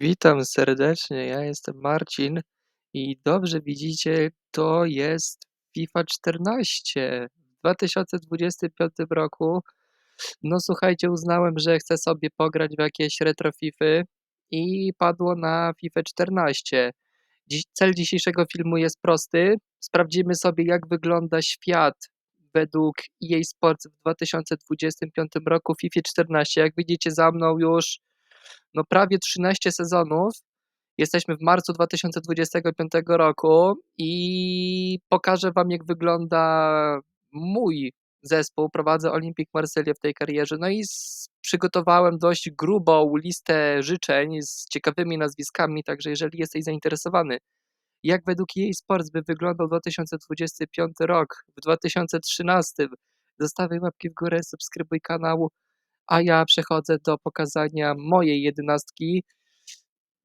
Witam serdecznie, ja jestem Marcin i dobrze widzicie, to jest FIFA 14 w 2025 roku. No słuchajcie, uznałem, że chcę sobie pograć w jakieś retro Fify i padło na FIFA 14. Dziś, cel dzisiejszego filmu jest prosty. Sprawdzimy sobie, jak wygląda świat według EA Sports w 2025 roku w FIFA 14. Jak widzicie za mną już no prawie 13 sezonów. Jesteśmy w marcu 2025 roku i pokażę Wam, jak wygląda mój zespół. Prowadzę Olympic Marseille w tej karierze. No i przygotowałem dość grubą listę życzeń z ciekawymi nazwiskami, także jeżeli jesteś zainteresowany, jak według jej Sports by wyglądał 2025 rok, w 2013, zostawię łapki w górę, subskrybuj kanał, a ja przechodzę do pokazania mojej jedenastki.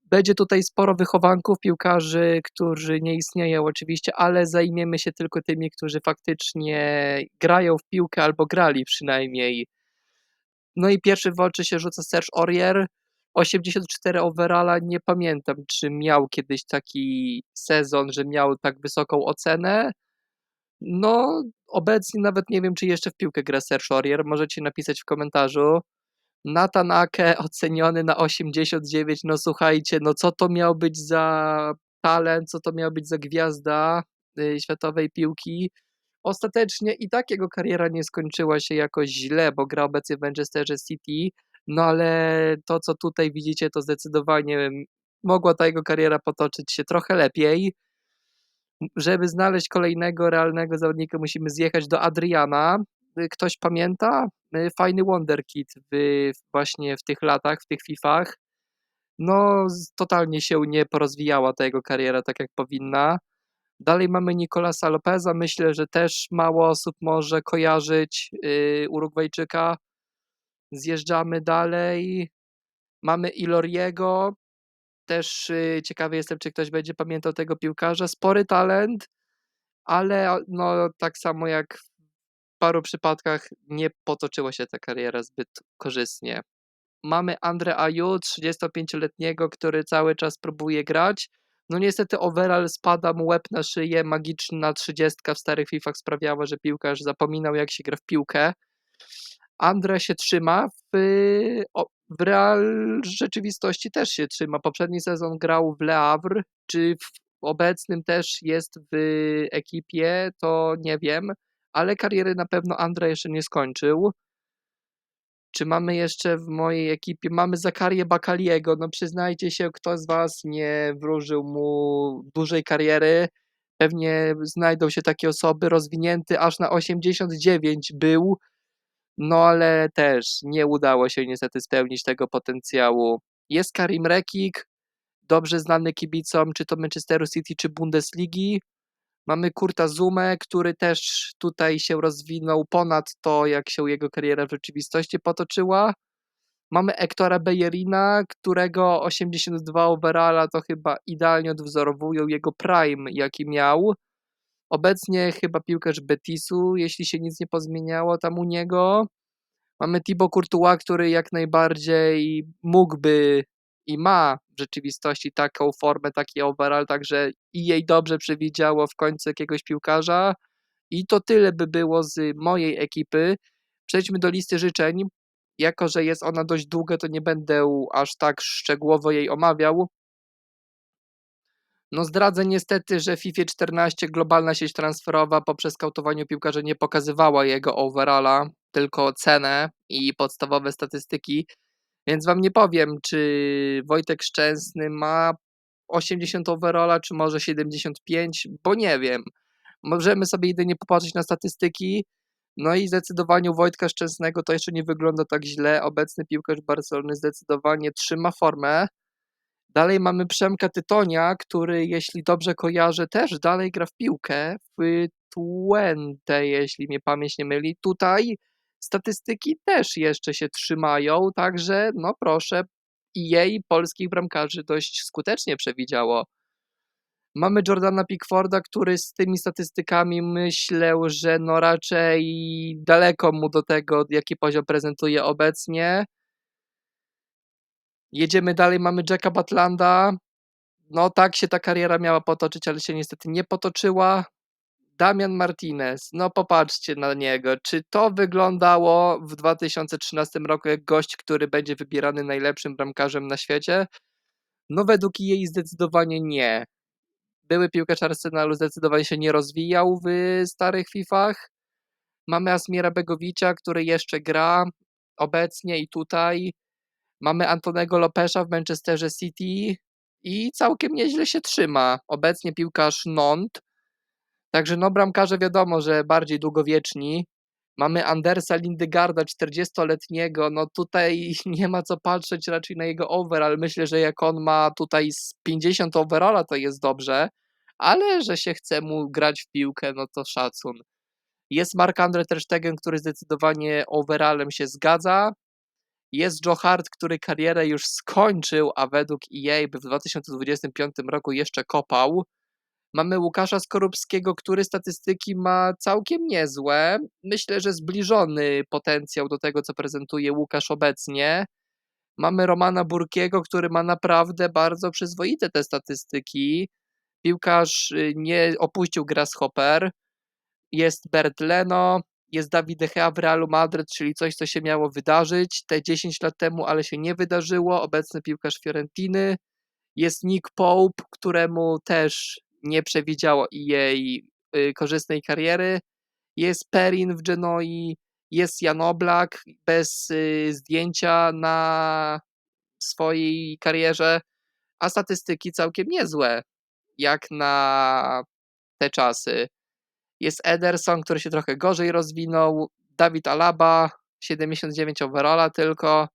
Będzie tutaj sporo wychowanków, piłkarzy, którzy nie istnieją oczywiście, ale zajmiemy się tylko tymi, którzy faktycznie grają w piłkę albo grali przynajmniej. No i pierwszy w oczy się rzuca Serge Aurier. 84 overalla, nie pamiętam, czy miał kiedyś taki sezon, że miał tak wysoką ocenę. No, obecnie nawet nie wiem, czy jeszcze w piłkę gra Serge Aurier, możecie napisać w komentarzu. Nathan Ake oceniony na 89, no słuchajcie, no co to miał być za talent, co to miał być za gwiazda y, światowej piłki. Ostatecznie i tak jego kariera nie skończyła się jakoś źle, bo gra obecnie w Manchesterze City, no ale to, co tutaj widzicie, to zdecydowanie mogła ta jego kariera potoczyć się trochę lepiej. Żeby znaleźć kolejnego realnego zawodnika, musimy zjechać do Adriana. Y, Ktoś pamięta? Y, Fajny Wonderkid właśnie w tych latach, w tych Fifach. No, totalnie się nie porozwijała ta jego kariera tak jak powinna. Dalej mamy Nicolasa Lopeza. Myślę, że też mało osób może kojarzyć yy, Urugwajczyka. Zjeżdżamy dalej. Mamy Iloriego. Też yy, ciekawy jestem, czy ktoś będzie pamiętał tego piłkarza. Spory talent, ale no, tak samo jak w paru przypadkach nie potoczyła się ta kariera zbyt korzystnie. Mamy Andre Ayew, 35-letniego, który cały czas próbuje grać. No niestety overall spada mu łeb na szyję, magiczna 30 w starych Fifach sprawiała, że piłkarz zapominał jak się gra w piłkę. Andre się trzyma, w, o, w real rzeczywistości też się trzyma. Poprzedni sezon grał w Le Havre, czy w obecnym też jest w ekipie, to nie wiem, ale kariery na pewno Andre jeszcze nie skończył. Czy mamy jeszcze w mojej ekipie? Mamy Zakarię Bakaliego. No przyznajcie się, kto z Was nie wróżył mu dużej kariery. Pewnie znajdą się takie osoby. Rozwinięty aż na 89 był, no ale też nie udało się niestety spełnić tego potencjału. Jest Karim Rekik, dobrze znany kibicom, czy to Manchesteru City, czy Bundesligi. Mamy Kurta Zumę, który też tutaj się rozwinął ponad to, jak się jego kariera w rzeczywistości potoczyła. Mamy Ektora Bejerina, którego 82 overalla to chyba idealnie odwzorowują jego prime, jaki miał. Obecnie chyba piłkarz Betisu, jeśli się nic nie pozmieniało tam u niego. Mamy Thibaut Courtois, który jak najbardziej mógłby i ma w rzeczywistości taką formę, taki overall, także i jej dobrze przewidziało w końcu jakiegoś piłkarza. I to tyle by było z mojej ekipy. Przejdźmy do listy życzeń. Jako, że jest ona dość długa, to nie będę aż tak szczegółowo jej omawiał. No zdradzę niestety, że FIFA 14 globalna sieć transferowa poprzez skautowanie piłkarza nie pokazywała jego overalla, tylko cenę i podstawowe statystyki, więc wam nie powiem, czy Wojtek Szczęsny ma 80 overalla, czy może 75, bo nie wiem. Możemy sobie jedynie popatrzeć na statystyki, no i zdecydowanie u Wojtka Szczęsnego to jeszcze nie wygląda tak źle. Obecny piłkarz Barcelony zdecydowanie trzyma formę. Dalej mamy Przemka Tytonia, który, jeśli dobrze kojarzę, też dalej gra w piłkę w Twente, jeśli mnie pamięć nie myli. Tutaj statystyki też jeszcze się trzymają, także no proszę, jej polskich bramkarzy dość skutecznie przewidziało. Mamy Jordana Pickforda, który z tymi statystykami myślę, że no raczej daleko mu do tego, jaki poziom prezentuje obecnie. Jedziemy dalej, mamy Jacka Butlanda. No tak się ta kariera miała potoczyć, ale się niestety nie potoczyła. Damian Martinez, no popatrzcie na niego. Czy to wyglądało w 2013 roku jak gość, który będzie wybierany najlepszym bramkarzem na świecie? No według jej zdecydowanie nie. Były piłkarz Arsenalu zdecydowanie się nie rozwijał w starych Fifach. Mamy Asmira Begowicza, który jeszcze gra obecnie i tutaj. Mamy Antonego Lopesza w Manchesterze City i całkiem nieźle się trzyma. Obecnie piłkarz Nont. Także no bramkarze wiadomo, że bardziej długowieczni. Mamy Andersa Lindegarda, 40-letniego. No tutaj nie ma co patrzeć raczej na jego overall. Myślę, że jak on ma tutaj z 50 overalla, to jest dobrze. Ale że się chce mu grać w piłkę, no to szacun. Jest Mark-Andre Ter Stegen, który zdecydowanie overallem się zgadza. Jest Joe Hart, który karierę już skończył, a według EA w 2025 roku jeszcze kopał. Mamy Łukasza Skorupskiego, który statystyki ma całkiem niezłe. Myślę, że zbliżony potencjał do tego, co prezentuje Łukasz obecnie. Mamy Romana Burkiego, który ma naprawdę bardzo przyzwoite te statystyki. Piłkarz y, nie opuścił Grasshopper. Jest Bert Leno, jest Dawid De w Realu Madryt, czyli coś, co się miało wydarzyć te 10 lat temu, ale się nie wydarzyło. Obecny piłkarz Fiorentiny. Jest Nick Pope, któremu też nie przewidziało jej y, korzystnej kariery. Jest Perin w Genoi, jest Jan Oblak bez y, zdjęcia na swojej karierze, a statystyki całkiem niezłe, jak na te czasy. Jest Ederson, który się trochę gorzej rozwinął, Dawid Alaba, 79 overalla tylko,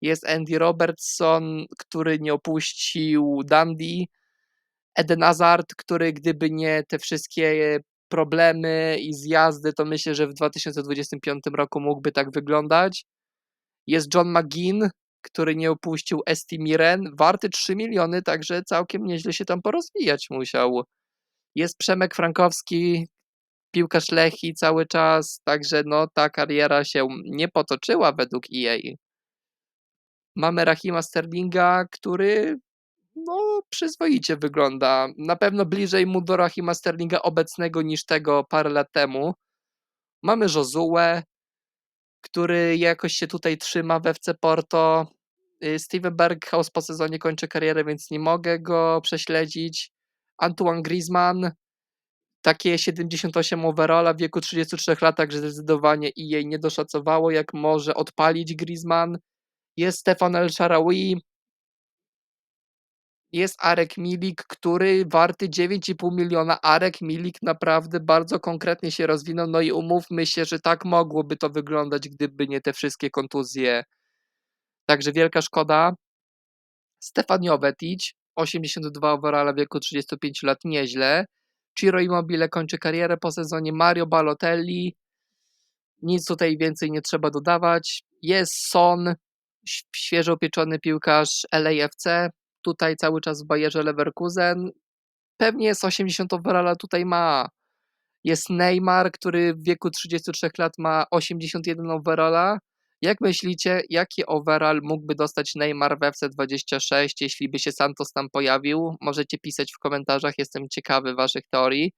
jest Andy Robertson, który nie opuścił Dundee, Eden Hazard, który gdyby nie te wszystkie problemy i zjazdy, to myślę, że w 2025 roku mógłby tak wyglądać. Jest John McGinn, który nie opuścił Esti Miren, warty 3 miliony, także całkiem nieźle się tam porozwijać musiał. Jest Przemek Frankowski, piłkarz Lechi cały czas, także no ta kariera się nie potoczyła według EA. Mamy Rahima Sterlinga, który no przyzwoicie wygląda. Na pewno bliżej mu do Rahima Sterlinga obecnego niż tego parę lat temu. Mamy Josue, który jakoś się tutaj trzyma w FC Porto. Y, Steven Berghaus po sezonie kończy karierę, więc nie mogę go prześledzić. Antoine Griezmann, takie 78 overalla w wieku 33 lat, także zdecydowanie i jej nie doszacowało, jak może odpalić Griezmann. Jest Stefan El Sharawi, jest Arek Milik, który warty 9,5 miliona. Arek Milik naprawdę bardzo konkretnie się rozwinął, no i umówmy się, że tak mogłoby to wyglądać, gdyby nie te wszystkie kontuzje. Także wielka szkoda. Stefan Jovetic, 82 overalla w wieku 35 lat, nieźle. Ciro Immobile kończy karierę po sezonie. Mario Balotelli, nic tutaj więcej nie trzeba dodawać. Jest Son, świeżo upieczony piłkarz LAFC, tutaj cały czas w Bayerze Leverkusen. Pewnie jest 80 overalla tutaj ma. Jest Neymar, który w wieku 33 lat ma 81 overalla. Jak myślicie, jaki overall mógłby dostać Neymar w FC26, jeśli by się Santos tam pojawił? Możecie pisać w komentarzach, jestem ciekawy waszych teorii.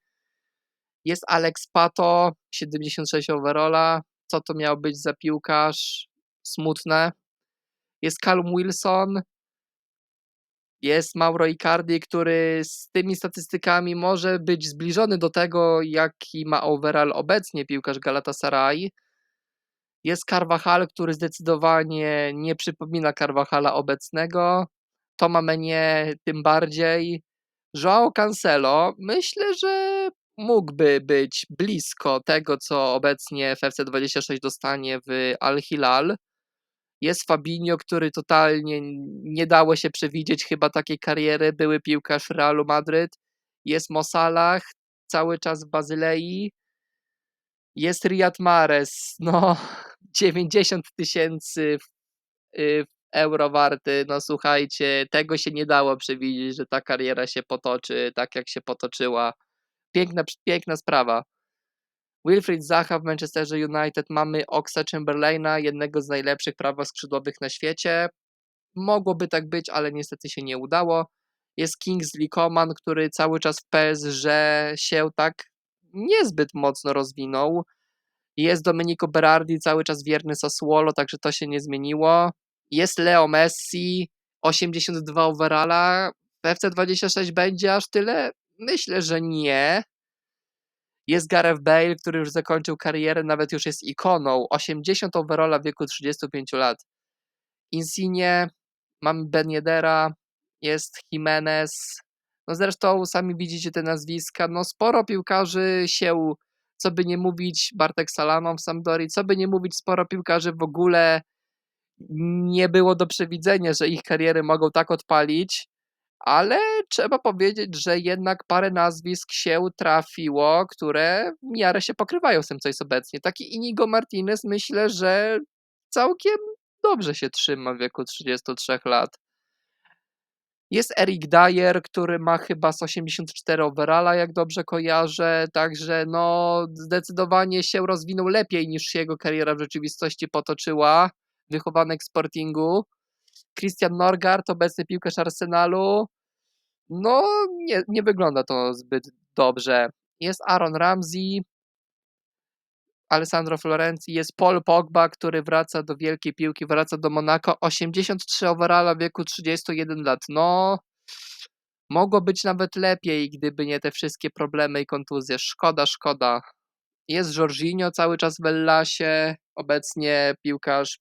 Jest Alex Pato, 76 overalla. Co to miał być za piłkarz? Smutne. Jest Callum Wilson, jest Mauro Icardi, który z tymi statystykami może być zbliżony do tego, jaki ma overall obecnie piłkarz Galatasaray. Jest Carvajal, który zdecydowanie nie przypomina Carvajala obecnego. Toma Menie tym bardziej. João Cancelo myślę, że mógłby być blisko tego, co obecnie w FC26 dostanie w Al Hilal. Jest Fabinho, który totalnie nie dało się przewidzieć chyba takiej kariery. Były piłkarz Realu Madryt. Jest Mosalah, cały czas w Bazylei. Jest Riyad Mahrez, no 90 tysięcy y, euro warty. No słuchajcie, tego się nie dało przewidzieć, że ta kariera się potoczy tak, jak się potoczyła. Piękna, piękna sprawa. Wilfried Zaha w Manchesterze United, mamy Oxa Chamberlaina, jednego z najlepszych prawoskrzydłowych na świecie. Mogłoby tak być, ale niestety się nie udało. Jest Kingsley Coman, który cały czas w PSG się tak niezbyt mocno rozwinął. Jest Domenico Berardi, cały czas wierny Sassuolo, także to się nie zmieniło. Jest Leo Messi, 82 overalla. W FC26 będzie aż tyle? Myślę, że nie. Jest Gareth Bale, który już zakończył karierę, nawet już jest ikoną. 80 overalla w wieku 35 lat. Insigne, mamy Ben Yedera, jest Jimenez. No zresztą sami widzicie te nazwiska. No sporo piłkarzy się, co by nie mówić, Bartek Salano w Sampdori, co by nie mówić, sporo piłkarzy w ogóle nie było do przewidzenia, że ich kariery mogą tak odpalić, ale trzeba powiedzieć, że jednak parę nazwisk się trafiło, które w miarę się pokrywają z tym, co jest obecnie. Taki Inigo Martinez myślę, że całkiem dobrze się trzyma w wieku 33 lat. Jest Eric Dyer, który ma chyba z 84 overalla, jak dobrze kojarzę, także no zdecydowanie się rozwinął lepiej niż się jego kariera w rzeczywistości potoczyła. Wychowanek Sportingu. Christian Norgard, obecny piłkarz Arsenalu. No, nie, nie wygląda to zbyt dobrze. Jest Aaron Ramsey, Alessandro Florenzi, jest Paul Pogba, który wraca do wielkiej piłki, wraca do Monaco. 83 overalla w wieku 31 lat. No, mogło być nawet lepiej, gdyby nie te wszystkie problemy i kontuzje. Szkoda, szkoda. Jest Jorginho cały czas w Ellasie, obecnie piłkarz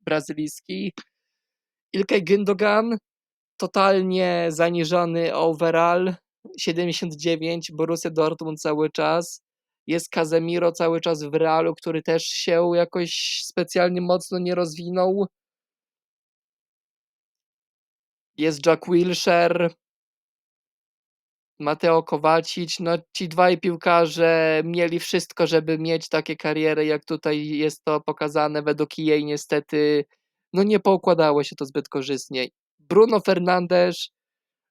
brazylijski. Ilkay Gündogan, totalnie zaniżony overall, 79, Borussia Dortmund cały czas. Jest Casemiro cały czas w Realu, który też się jakoś specjalnie mocno nie rozwinął. Jest Jack Wilshere, Mateo Kowacic, no ci dwaj piłkarze mieli wszystko, żeby mieć takie kariery, jak tutaj jest to pokazane według EA niestety, no nie poukładało się to zbyt korzystnie. Bruno Fernandes,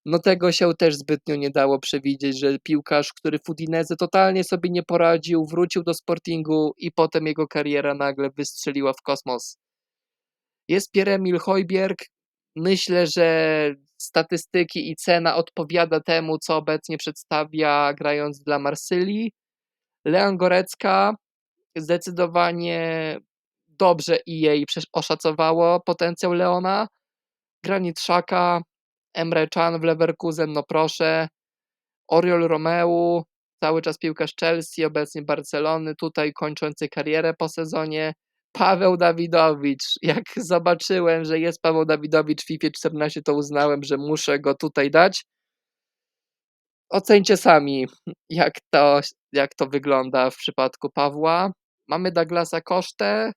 no tego się też zbytnio nie dało przewidzieć, że piłkarz, który w totalnie sobie nie poradził, wrócił do Sportingu i potem jego kariera nagle wystrzeliła w kosmos. Jest Pierre-Emil Hojbjerg, myślę, że statystyki i cena odpowiada temu, co obecnie przedstawia grając dla Marsylii. Leon Gorecka zdecydowanie dobrze EA oszacowało potencjał Leona. Granit Xhaka, Emre Can w Leverkusen, no proszę. Oriol Romeu, cały czas piłkarz Chelsea, obecnie Barcelony, tutaj kończący karierę po sezonie. Paweł Dawidowicz. Jak zobaczyłem, że jest Paweł Dawidowicz w FIFA 14, to uznałem, że muszę go tutaj dać. Ocencie sami, jak to, jak to wygląda w przypadku Pawła. Mamy Douglasa Kosztę,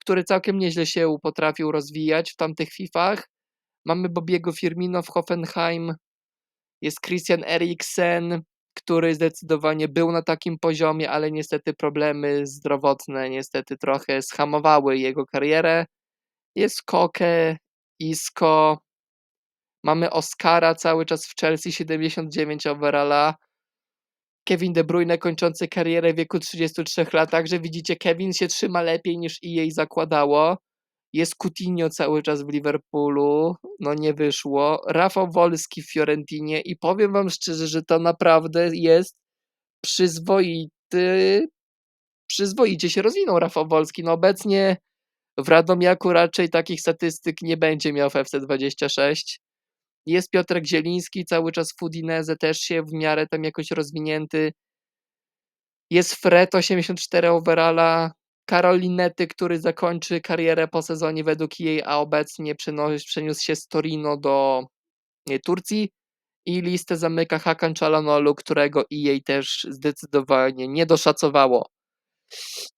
który całkiem nieźle się potrafił rozwijać w tamtych FIFach. Mamy Bobiego Firmino w Hoffenheim. Jest Christian Eriksen, który zdecydowanie był na takim poziomie, ale niestety problemy zdrowotne niestety trochę schamowały jego karierę. Jest Koke, Isco, mamy Oscara cały czas w Chelsea, 79 overalla. Kevin De Bruyne kończący karierę w wieku 33 lat, także widzicie, Kevin się trzyma lepiej niż i jej zakładało. Jest Coutinho cały czas w Liverpoolu, no nie wyszło. Rafał Wolski w Fiorentinie i powiem wam szczerze, że to naprawdę jest przyzwoity, przyzwoicie się rozwinął Rafał Wolski. No obecnie w Radomiaku raczej takich statystyk nie będzie miał w FC26. Jest Piotrek Zieliński cały czas w Udinese, też się w miarę tam jakoś rozwinięty. Jest Fred 84 overalla, Karolinety, który zakończy karierę po sezonie według jej, a obecnie przeniósł się z Torino do nie, Turcji i listę zamyka Hakan Çalhanoğlu, którego jej też zdecydowanie nie doszacowało.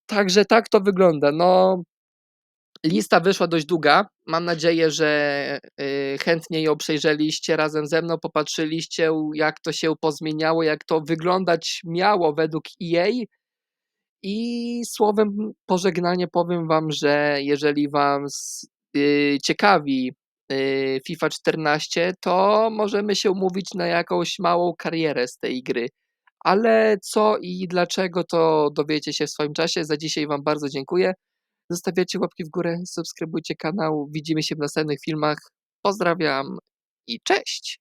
Także tak to wygląda. No, lista wyszła dość długa. Mam nadzieję, że y, chętnie ją przejrzeliście razem ze mną, popatrzyliście, jak to się pozmieniało, jak to wyglądać miało według EA i słowem pożegnania powiem wam, że jeżeli wam yy, ciekawi yy, FIFA 14, to możemy się umówić na jakąś małą karierę z tej gry. Ale co i dlaczego, to dowiecie się w swoim czasie. Za dzisiaj wam bardzo dziękuję. Zostawiacie łapki w górę, subskrybujcie kanał. Widzimy się w następnych filmach. Pozdrawiam i cześć!